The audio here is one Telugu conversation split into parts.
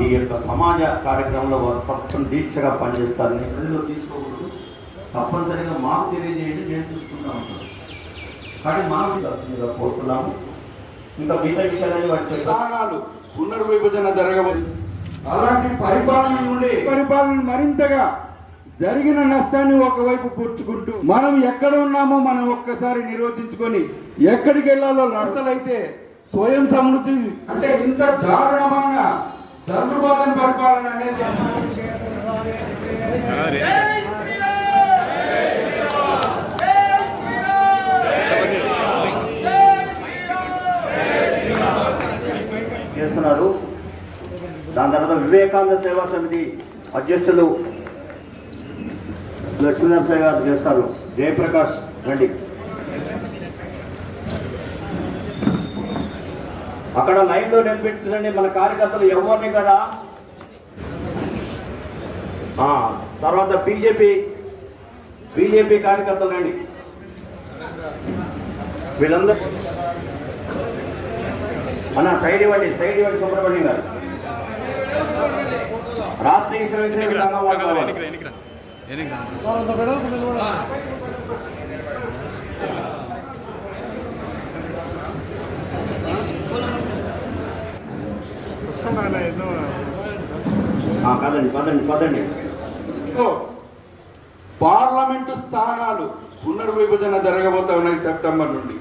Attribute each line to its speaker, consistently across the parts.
Speaker 1: ఈ యొక్క సమాజ కార్యక్రమంలో వారు తప్పని దీక్షగా పనిచేస్తారని ప్రజలు తీసుకోకూడదు. తప్పనిసరిగా మాకు తెలియజేయండి నేను చూసుకుంటా ఉంటాను కానీ మనం చేయాల్సిందిగా కోరుతున్నాము. ఇంకా మిగతా విషయాలని
Speaker 2: స్థానాలు పునర్విభజన జరగవచ్చు అలాంటి పరిపాలన నుండి పరిపాలన మరింతగా జరిగిన నష్టాన్ని ఒకవైపు పుచ్చుకుంటూ మనం ఎక్కడ ఉన్నామో మనం ఒక్కసారి నిర్వచించుకొని ఎక్కడికి వెళ్ళాలో నష్టలైతే స్వయం సమృద్ధి అంటే ఇంత దారుణమైన పరిపాలన అనేది
Speaker 1: చేస్తున్నారు. దాని తర్వాత వివేకానంద సేవా సమితి అధ్యక్షులు లక్ష్మీనరసయ్య గారు చేస్తారు. జయప్రకాష్ రండి అక్కడ లైన్లో నిలిపించండి మన కార్యకర్తలు ఎవరిని కదా? ఆ, తర్వాత బీజేపీ బీజేపీ కార్యకర్తలు రండి. వీళ్ళందరూ అన్న సైడ్ ఇవ్వండి సైడ్ ఇవ్వండి సుబ్రహ్మణ్యం గారు. రాష్ట్ర ఈశ్వర విషయ సంఘం వాళ్ళు కావాలి. ఆ, పదండి పదండి పదండి.
Speaker 2: పార్లమెంటు స్థానాలు పునర్విభజన జరగబోతా ఉన్నాయి సెప్టెంబర్ నుండి.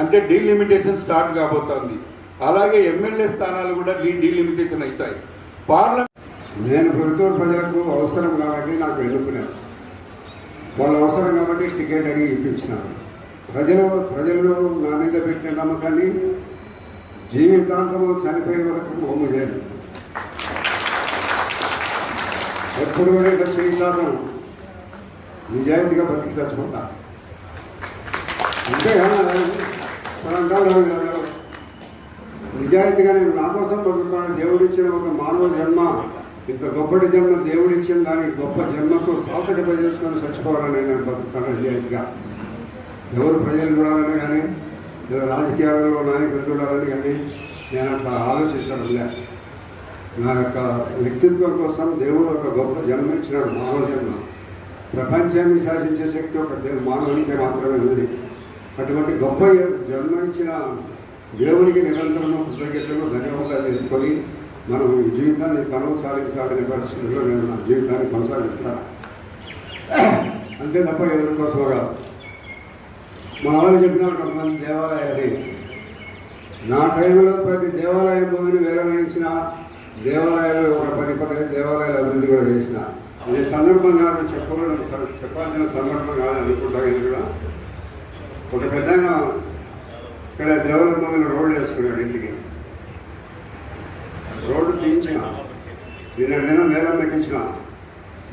Speaker 2: అంటే డీలిమిటేషన్ స్టార్ట్ కాబోతోంది. అలాగే ఎమ్మెల్యే స్థానాలు కూడా డీ డీలిమిటేషన్ అవుతాయి. పార్లమెంట్
Speaker 3: నేను ప్రభుత్వ ప్రజలకు అవసరం కాబట్టి నాకు ఎన్నుకున్నాను వాళ్ళ అవసరం కాబట్టి టికెట్ అడిగి ఇప్పించినాను ప్రజలు ప్రజలు నా మీద పెట్టిన నమ్మకాన్ని జీవితాంతము చనిపోయే వరకు హోము చేయను ఎప్పుడు కూడా ఇంకా చేయిస్తాను నిజాయితీగా బతికి చచ్చిపోతా అంటే నిజాయితీగా నేను నా కోసం బతుకుతాను దేవుడిచ్చిన ఒక మానవ జన్మ ఇంత గొప్పటి జన్మ దేవుడిచ్చిన దానికి గొప్ప జన్మకు సాకటిపై చేసుకొని చచ్చిపోవాలని నేను బతుకుతాను నిజాయితీగా. ఎవరు ప్రజలు చూడాలని కానీ లేదా రాజకీయాలలో నాయకులు చూడాలని కానీ నేను అట్లా ఆలోచించడం లేదు. నా యొక్క వ్యక్తిత్వం కోసం దేవుడు ఒక గొప్ప జన్మ ఇచ్చినాడు మానవ జన్మ. ప్రపంచాన్ని శాసించే శక్తి ఒక దే- మానవునికే మాత్రమే ఉంది. అటువంటి గొప్ప జన్మ ఇచ్చిన దేవునికి నిరంతరం కృతజ్ఞతలు ధన్యవాదాలు తెలుసుకొని మనం ఈ జీవితాన్ని కొనసాగించాలనే పరిస్థితుల్లో నేను నా జీవితాన్ని కొనసాగిస్తాను అంతే తప్ప ఎవరి కోసం కాదు. మా వాళ్ళు చెప్పినారు కొంతమంది దేవాలయాన్ని నా టైంలో ప్రతి దేవాలయం భూమిని విరమించిన దేవాలయాలు ఒక పది దేవాలయాలు అభివృద్ధి కూడా చేసిన. ఇది సందర్భం కాదు చెప్పకూడదు చెప్పాల్సిన సందర్భం కాదు అనుకుంటా ఇది కూడా. ఒక పెద్ద ఇక్కడ దేవాలయం భూమిని రోడ్లు వేసుకున్నాడు ఇంటికి. రోడ్డు తీయించిన. నిన్న దినం మేళం పెట్టించిన.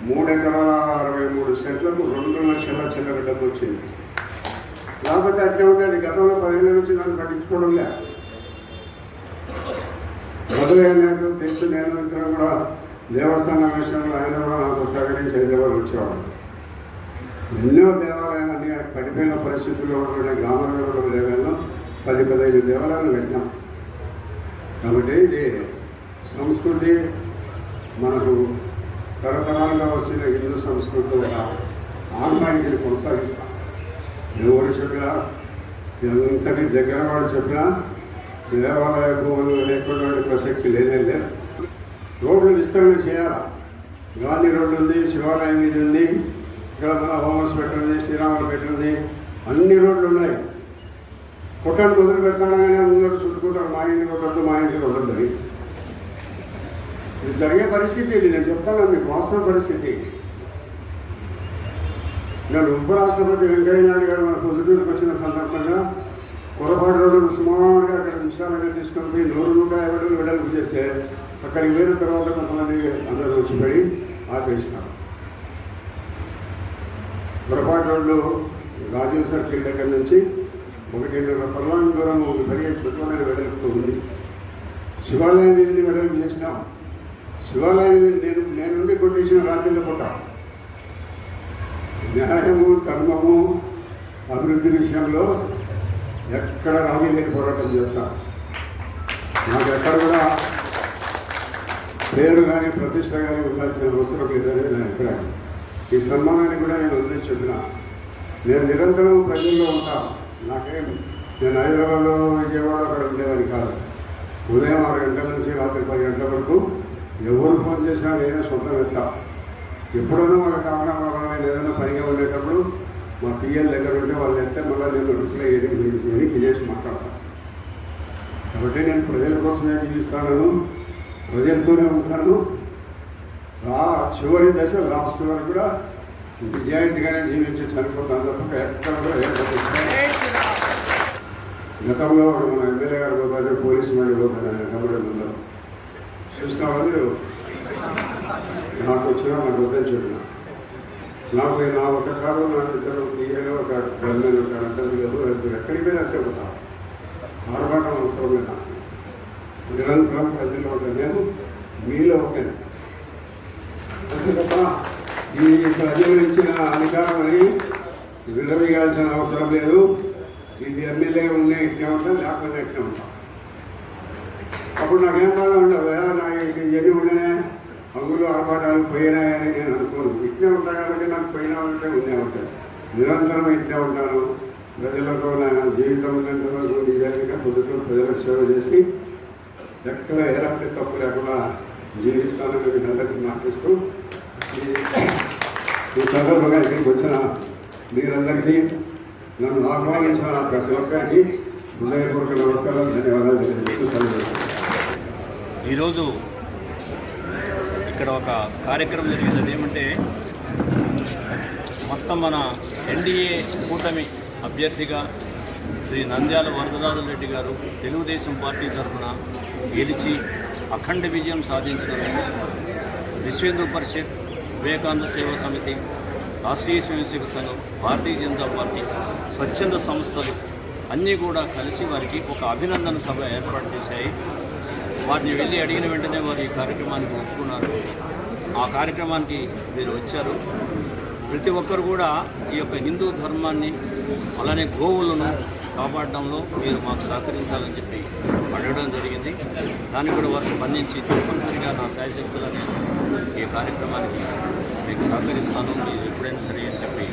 Speaker 3: మూడు ఎకరాల అరవై మూడు సెంట్లకు రెండు లక్షల చిల్లర డబ్బు వచ్చింది. లేకపోతే అట్లే ఉండేది. గతంలో పదిహేను నుంచి నన్ను పట్టించుకోవడం లేదు. మొదలైనట్టు తెలుసు నేను ఇద్దరు కూడా దేవస్థానం విషయంలో ఆయన కూడా నాకు సహకరించి హైదరాబాద్ వచ్చేవాడు ఎన్నో దేవాలయాలన్నీ పడిపోయిన పరిస్థితుల్లో ఉన్న గ్రామంలో లేవన్నో పది పదహైదు దేవాలయాలు పెట్టినాం కాబట్టి ఇది సంస్కృతి మనకు తరతరాలుగా వచ్చిన హిందూ సంస్కృతి ఒక ఆన్మాయిని కొనసాగిస్తాం. ఎవరు చెప్పినా ఎంతటి దగ్గర వాడు చెప్పినా దేవాలయ భూములు లేకుండా ప్రసక్తి లేదే లేదు. రోడ్లు విస్తరణ చేయాలా? గాంధీ రోడ్డు ఉంది శివాలయం ఇది ఉంది ఇక్కడ మన హోమస్ పెట్టింది శ్రీరాములు పెట్టింది అన్ని రోడ్లు ఉన్నాయి. కొట్టని మొదలు పెడతానని అందరూ చుట్టుకుంటారు? మా ఇంటికి కొట్టద్దు మా ఇంటికి కొట్టద్దని ఇది జరిగే పరిస్థితి ఇది. నేను చెప్తాను మీకు వాస్తవ పరిస్థితి. నేను ఉపరాష్ట్రపతి వెంకయ్య నాయుడు గారు మన పొద్దుటూరుకు వచ్చిన సందర్భంగా పొరపాటు రోజులు సుమారుగా అక్కడ విశాలంగా తీసుకొని పోయి నూరు నూట యాభై రోజులు వెడల్పు చేస్తే అక్కడికి వెళ్ళిన తర్వాత కొంతమంది అందరూ వచ్చి పడి ఆపేసినారు. పొరపాటు రోడ్లు రాజీవ్ సర్కిల్ దగ్గర నుంచి ఒకటిన్నర పర్లాంగ్ దూరం పెరిగే పెట్టుకునే వెడల్పుతూ ఉంది. శివాలయం వీధిని వెడల్పు చేసినాం శివాలయం వీధిని నేను నేను నుండి కొట్టేసిన రాత్రిలో పూట న్యాయము ధర్మము అభివృద్ధి విషయంలో ఎక్కడ రాజీ లేని పోరాటం చేస్తాం. నాకు ఎక్కడ కూడా పేరు కానీ ప్రతిష్ట కానీ ఉండాల్సిన అవసరం లేదని నా అభిప్రాయం. ఈ సన్మానాన్ని కూడా నేను వదిలి చెప్పిన నేను నిరంతరం ప్రజల్లో ఉంటాను నాకేం నేను హైదరాబాద్లో విజయవాడ అక్కడ ఉండేవాడిని కాదు. ఉదయం ఆరు గంటల నుంచి రాత్రి పది గంటల వరకు ఎవరు ఫోన్ చేసినా నేనే సొంతం వెళ్తా ఎప్పుడైనా వాళ్ళ కారణం ఏదైనా పనిగా ఉండేటప్పుడు మా పిఎల్ దగ్గర ఉంటే వాళ్ళు ఎత్తే మళ్ళీ నేను రిప్లై వెనక్కి చేసి మాట్లాడతాను కాబట్టి నేను ప్రజల కోసమే జీవిస్తాను ప్రజలతోనే ఉంటాను. రా చివరి దశ లాస్ట్ వరకు కూడా నిజాయితీగానే జీవించి చనిపోతాను తప్ప ఎక్కడ కూడా గతంలో మన ఎమ్మెల్యే గారు పోతారు పోలీసు మరి పోతారు కబడ్డీలో. చూసిన వాళ్ళు నాకు వచ్చినా నాకు వద్దని చెప్పినా. నాకు నా ఒక కారు నా ఇద్దరు పిఏలో ఒక గవర్నమెంట్ ఒక అడ్డంది కదా ఎక్కడికి పోయినా చెబుతా ఆడబాటం అవసరమే నాకు నిరంతరం ప్రజల్లో ఉంటాను నేను మీలో ఒకే అంతే తప్ప ఈ ప్రజలు ఇచ్చిన అధికారాన్ని అని విడవీయాల్సిన అవసరం లేదు. ఇది ఎమ్మెల్యే ఉండే ఇట్లా ఉంటా లేకపోతే ఇట్లా ఉంటా అప్పుడు నాకేం బాగా ఉండదు "ఏ, నాకు ఎన్ని ఉండనే అంగులు ఆర్భాటాలు పోయినాయని నేను అనుకోను. ఇట్లే ఉంటాను కాబట్టి నాకు పోయినా ఉంటే ఉండే ఉంటాయి నిరంతరం ఇట్లే ఉంటాను. ప్రజలకు నా జీవితం ఉన్నంత వరకు నిజంగా పొద్దుటూ ప్రజలకు సేవ చేసి ఎక్కడ ఎలాంటి తప్పు లేకుండా జీవిస్తానని మీకు అందరికీ మాటిస్తూ ఈ- సందర్భంగా ఇక్కడికి వచ్చిన మీరందరికీ నన్ను ఆహ్వానించిన ప్రతి ఒక్కరికి హృదయపూర్వక నమస్కారం ధన్యవాదాలు. తెలియజేస్తూ
Speaker 4: ఈరోజు ఇక్కడ ఒక కార్యక్రమం జరిగింది. అదేమంటే మొత్తం మన ఎన్డీఏ కూటమి అభ్యర్థిగా శ్రీ నంద్యాల వరదరాజు రెడ్డి గారు తెలుగుదేశం పార్టీ తరఫున గెలిచి అఖండ విజయం సాధించడం విశ్వేందు పరిషత్ వివేకానంద సేవా సమితి రాష్ట్రీయ స్వయంసేవక సంఘం భారతీయ జనతా పార్టీ స్వచ్ఛంద సంస్థలు అన్నీ కూడా కలిసి వారికి ఒక అభినందన సభ ఏర్పాటు చేశాయి. వారిని వెళ్ళి అడిగిన వెంటనే వారు ఈ కార్యక్రమానికి ఒప్పుకున్నారు. ఆ కార్యక్రమానికి మీరు వచ్చారు. ప్రతి ఒక్కరు కూడా ఈ యొక్క హిందూ ధర్మాన్ని అలానే గోవులను కాపాడడంలో మీరు మాకు సహకరించాలని చెప్పి అడగడం జరిగింది. దాన్ని కూడా వారు స్పందించి తప్పనిసరిగా నా శాయశక్తుల నేను ఈ కార్యక్రమానికి మీకు సహకరిస్తాను. మీరు ఎప్పుడైనా సరే అని చెప్పి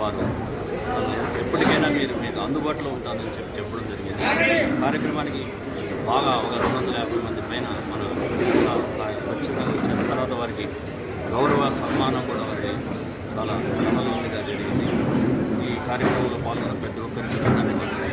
Speaker 4: వారు ఎప్పటికైనా మీరు మీకు అందుబాటులో ఉంటానని చెప్పి చెప్పడం జరిగింది. కార్యక్రమానికి బాగా ఒక రెండు వందల యాభై మంది పైన మన స్వచ్ఛంగా వచ్చిన తర్వాత వారికి గౌరవ సన్మానం కూడా వారికి చాలా ఆనందంగా జరిగింది. ఈ కార్యక్రమంలో పాల్గొన్న ప్రతి ఒక్కరికి ధన్యవాదాలు.